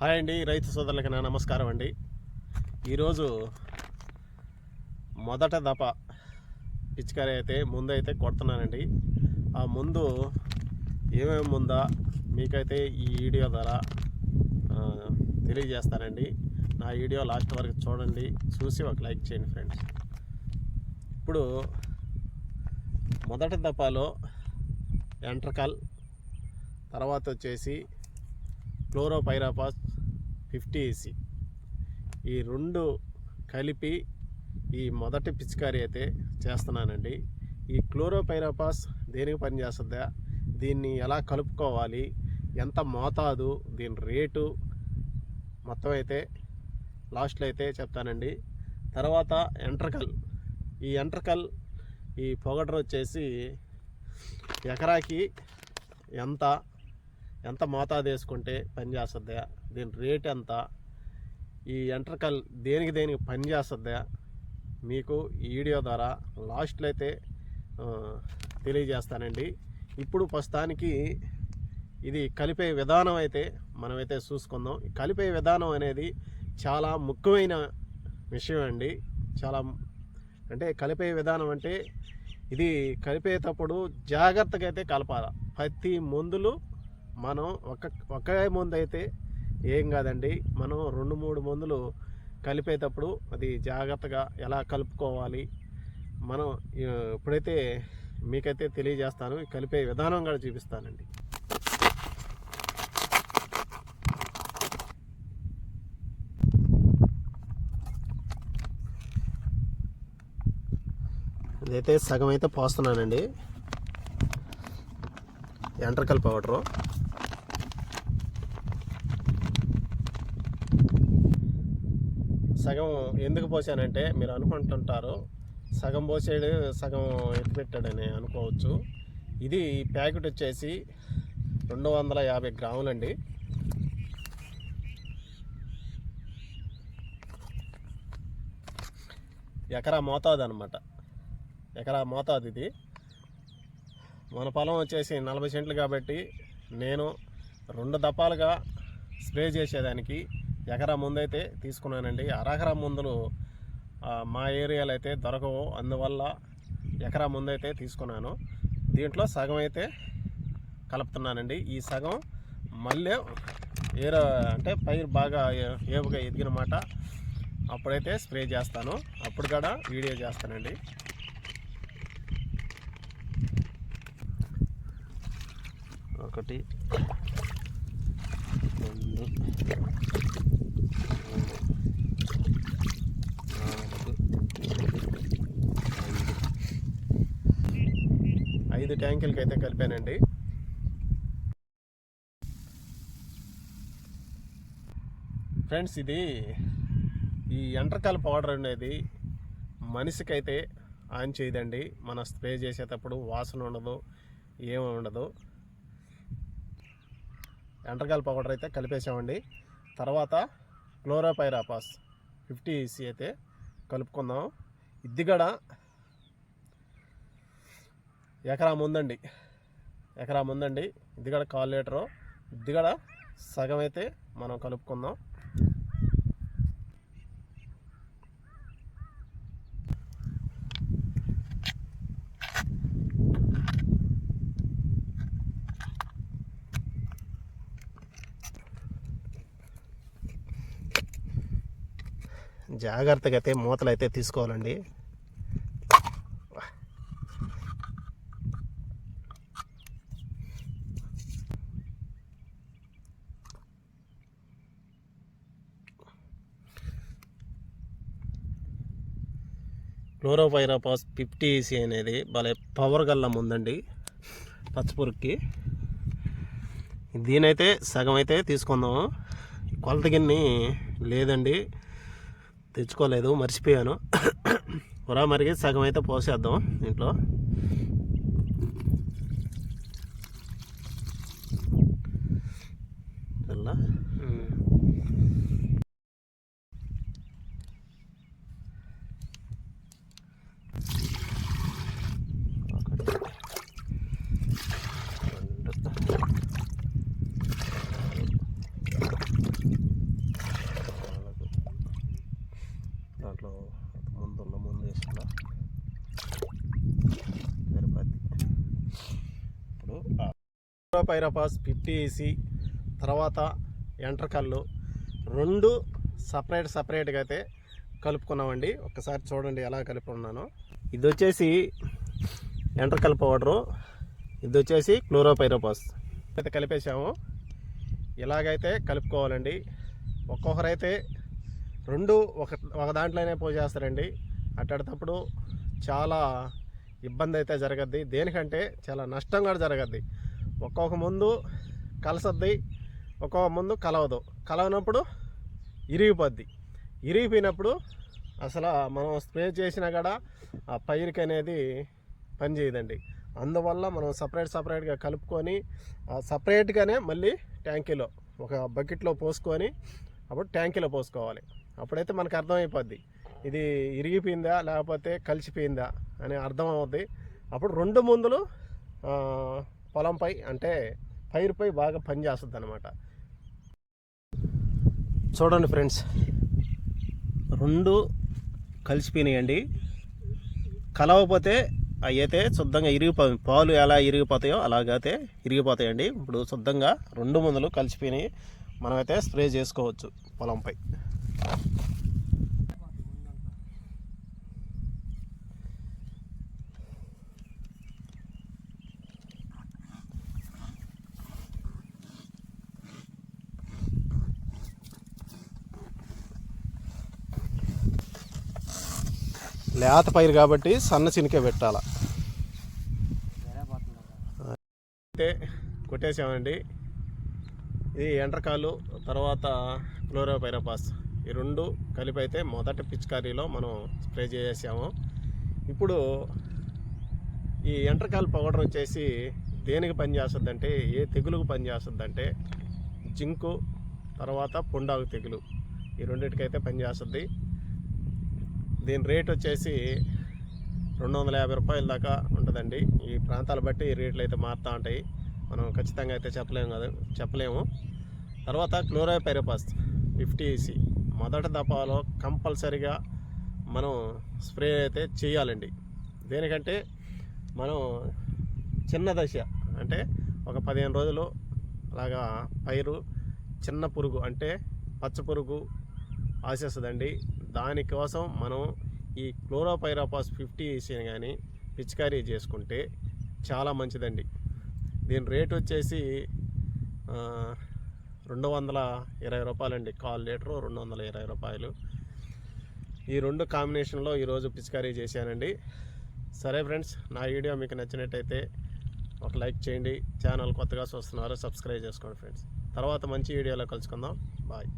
Hi అండి రైతు సోదరులకి నా నమస్కారం అండి. ఈరోజు మొదట దప పిచికారి అయితే ముందు అయితే కొడుతున్నానండి. ఆ ముందు ఏమేమి ముందా మీకైతే ఈ వీడియో ద్వారా తెలియజేస్తానండి. నా వీడియో లాస్ట్ వరకు చూడండి చూసి ఒక లైక్ చేయండి ఫ్రెండ్స్. ఇప్పుడు మొదటి దపాలో ఎంట్రకల్ తర్వాత వచ్చేసి క్లోరోపైరాపాస్ ఫిఫ్టీ ఏసీ ఈ రెండు కలిపి ఈ మొదటి పిచికారీ అయితే చేస్తున్నానండి. ఈ క్లోరోపైరాపాస్ దేనికి పనిచేస్తుందా? దీన్ని ఎలా కలుపుకోవాలి? ఎంత మోతాదు? దీని రేటు మొత్తం అయితే లాస్ట్లో అయితే చెప్తానండి. తర్వాత ఎంట్రకల్. ఈ ఎంట్రకల్ ఈ పొగడర్ వచ్చేసి ఎకరాకి ఎంత? ఎంత మోతాదు వేసుకుంటే పని చేస్తుందా? దీని రేట్ ఎంత? ఈ ఎంట్రకల్ దేనికి దేనికి పని చేస్తుందా? మీకు ఈ వీడియో ద్వారా లాస్ట్లో అయితే తెలియజేస్తానండి. ఇప్పుడు ప్రస్తుతానికి ఇది కలిపే విధానం అయితే మనమైతే చూసుకుందాం. కలిపే విధానం అనేది చాలా ముఖ్యమైన విషయం అండి. చాలా అంటే కలిపే విధానం అంటే ఇది కలిపేటప్పుడు జాగ్రత్తగా అయితే కలపాలి. ప్రతి మందులు మనం ఒక ఒకే మందు అయితే ఏం కాదండి. మనం రెండు మూడు మందులు కలిపేటప్పుడు అది జాగ్రత్తగా ఎలా కలుపుకోవాలి? మనం ఇప్పుడైతే మీకైతే తెలియజేస్తాను. కలిపే విధానం కూడా చూపిస్తానండి. ఇదైతే సగం అయితే పోస్తున్నానండి. ఎంట్రకల్ పౌడరు. సగం ఎందుకు పోసానంటే మీరు అనుకుంటుంటారు. సగం పోసాడు సగం ఎత్తి పెట్టాడని అనుకోవచ్చు. ఇది ప్యాకెట్ వచ్చేసి రెండు వందల యాభై గ్రాములండి. ఎకరా మోతాదు అనమాట ఎకరా మోతాదు ఇది మన పొలం వచ్చేసి నలభై సెంట్లు కాబట్టి నేను రెండు దపాలుగా స్ప్రే చేసేదానికి ఎకరా ముందైతే తీసుకున్నానండి. అరకరా ముందులు మా ఏరియాలో అయితే దొరకవు. అందువల్ల ఎకరా ముందైతే తీసుకున్నాను. దీంట్లో సగం అయితే కలుపుతున్నానండి. ఈ సగం మళ్ళీ ఏర అంటే పైరు బాగా ఏవుగా ఏపుగా ఎదిగిన మాట అప్పుడైతే స్ప్రే చేస్తాను. అప్పుడు కూడా వీడియో చేస్తానండి. ఒకటి రెండు ఐదు ట్యాంకులకి అయితే కలిపానండి. ఫ్రెండ్స్ ఇది ఈ ఎంట్రకాల పౌడర్ అనేది మనిషికైతే ఆన్ చేయదండి. మన స్ప్రే చేసేటప్పుడు వాసన ఉండదు ఏమి ఉండదు. ఎంట్రకాల పౌడర్ అయితే కలిపేసామండి తర్వాత క్లోరోపైరాపాస్ ఫిఫ్టీ ఈసీ అయితే కలుపుకుందాం. ఇద్దిగడ ఎకరా ముందండి. ఎకరా ముందండి. ఇదిగడ కాల్ లీటరు ఇదిగడ సగం అయితే మనం కలుపుకుందాం. జాగ్రత్తగా అయితే మూతలు అయితే తీసుకోవాలండి. క్లోరోపైరాపాస్ ఫిఫ్టీ ఈసీ అనేది భలే పవర్ గల్లం ఉందండి పచ్చపురుక్కి దీనైతే సగం అయితే తీసుకుందాము. కొలత గిన్నె లేదండి. తెచ్చుకోలేదు మర్చిపోయాను. ఉరా మరిగి సగం అయితే పోసేద్దాం ఇంట్లో. వెళ్ళా ఒకటి రెండు క్లోరోపైరపాస్ ఫిఫ్టీ ఈసీ తర్వాత ఎంట్రకల్లు రెండు సపరేట్ సపరేట్గా అయితే కలుపుకున్నామండి. ఒకసారి చూడండి ఎలా కలుపుకున్నాను. ఇది వచ్చేసి ఎంట్రకల్ పౌడరు. ఇది వచ్చేసి క్లోరోపైరపాస్. అయితే కలిపేసాము ఇలాగైతే కలుపుకోవాలండి. ఒక్కొక్కరైతే రెండు ఒక ఒక దాంట్లోనే పోసేస్తారండి అట్టేటప్పుడు చాలా ఇబ్బంది అయితే జరగద్ది. దేనికంటే చాలా నష్టం కూడా జరగద్ది. ఒక్కొక్క ముందు కలసద్ది ఒక్కొక్క ముందు కలవదు. కలవనప్పుడు ఇరిగిపోద్ది. ఇరిగిపోయినప్పుడు అసలు మనం స్ప్రే చేసినా కూడా ఆ పైరుకి అనేది పనిచేయదండి అందువల్ల మనం సపరేట్ సపరేట్గా కలుపుకొని సపరేట్గానే మళ్ళీ ట్యాంకీలో ఒక బకెట్లో పోసుకొని అప్పుడు ట్యాంకీలో పోసుకోవాలి. అప్పుడైతే మనకు అర్థమైపోద్ది. ఇది ఇరిగిపోయిందా లేకపోతే కలిసిపోయిందా అని అర్థం అవుద్ది అప్పుడు రెండు మందులు పొలంపై అంటే పైరుపై బాగా పనిచేస్తుంది అనమాట చూడండి ఫ్రెండ్స్ రెండు కలిసిపోయినాయండి. కలవకపోతే అయితే శుద్ధంగా ఇరిగిపో పాలు ఎలా ఇరిగిపోతాయో అలాగైతే ఇరిగిపోతాయండి. ఇప్పుడు శుద్ధంగా రెండు మందులు కలిసిపోయినాయి. మనమైతే స్ప్రే చేసుకోవచ్చు పొలంపై. లేత పైరు కాబట్టి సన్న చినికే పెట్టాల. అయితే కొట్టేసామండి. ఇది ఎండ్రకాలు తర్వాత క్లోరోపైరోపాస్. ఈ రెండు కలిపి అయితే మొదటి పిచికారీలో మనం స్ప్రే చేసేసాము. ఇప్పుడు ఈ ఎండ్రకాలు పౌడర్ వచ్చేసి దేనికి పనిచేస్తుందంటే ఏ తెగులుకు పనిచేస్తుందంటే జింకు తర్వాత పొండాకు తెగులు. ఈ రెండింటికైతే పనిచేస్తుంది దీని రేట్ వచ్చేసి రెండు వందల యాభై రూపాయల దాకా ఉంటుందండి. ఈ ప్రాంతాల బట్టి రేట్లు అయితే మారుతూ ఉంటాయి. మనం ఖచ్చితంగా అయితే చెప్పలేము కదా. చెప్పలేము. తర్వాత క్లోరోపైరపాస్ ఫిఫ్టీ ఈసీ మొదటి దఫాలో కంపల్సరిగా మనం స్ప్రే అయితే చేయాలండి. దేనికంటే మనం చిన్న దశ అంటే ఒక పదిహేను రోజులు అలాగా పైరు చిన్న పురుగు అంటే పచ్చ పురుగు ఆశిస్తుందండి. దానికోసం మనం ఈ క్లోరోపైరాపాస్ ఫిఫ్టీ ఈసీని కానీ పిచికారీ చేసుకుంటే చాలా మంచిదండి. దీని రేట్ వచ్చేసి రెండు వందల ఇరవై రూపాయలండి. కాల్ లీటరు రెండు వందల ఇరవై రూపాయలు. ఈ రెండు కాంబినేషన్లో ఈరోజు పిచికారీ చేశానండి. సరే ఫ్రెండ్స్ నా వీడియో మీకు నచ్చినట్టయితే ఒక లైక్ చేయండి. ఛానల్ కొత్తగా చూస్తున్నారు సబ్స్క్రైబ్ చేసుకోండి ఫ్రెండ్స్. తర్వాత మంచి వీడియోలో కలుసుకుందాం. బాయ్.